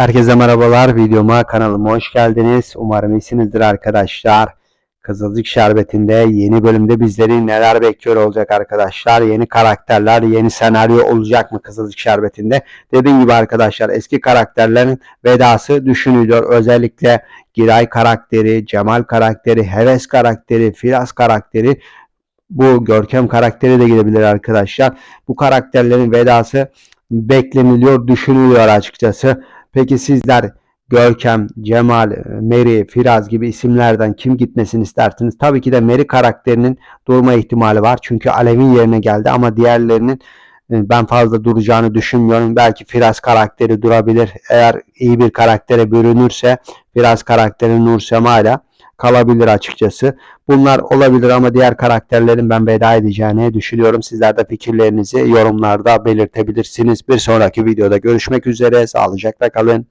Herkese merhabalar. Videoma kanalıma hoş geldiniz. Umarım iyisinizdir arkadaşlar. Kızılcık Şerbeti'nde yeni bölümde bizleri neler bekliyor olacak arkadaşlar? Yeni karakterler, yeni senaryo olacak mı Kızılcık Şerbeti'nde? Dediğim gibi arkadaşlar eski karakterlerin vedası düşünülüyor. Özellikle Giray karakteri, Cemal karakteri, Heves karakteri, Firas karakteri bu Görkem karakteri de gidebilir arkadaşlar. Bu karakterlerin vedası bekleniliyor, düşünülüyor açıkçası. Peki sizler Görkem, Cemal, Meri, Firaz gibi isimlerden kim gitmesini istersiniz? Tabii ki de Meri karakterinin durma ihtimali var. Çünkü Alev'in yerine geldi ama diğerlerinin e, ben fazla duracağını düşünmüyorum. Belki Firaz karakteri durabilir. Eğer iyi bir karaktere bürünürse Firaz karakteri Nur Sema kalabilir açıkçası. Bunlar olabilir ama diğer karakterlerin ben veda edeceğini düşünüyorum. Sizler de fikirlerinizi yorumlarda belirtebilirsiniz. Bir sonraki videoda görüşmek üzere. Sağlıcakla kalın.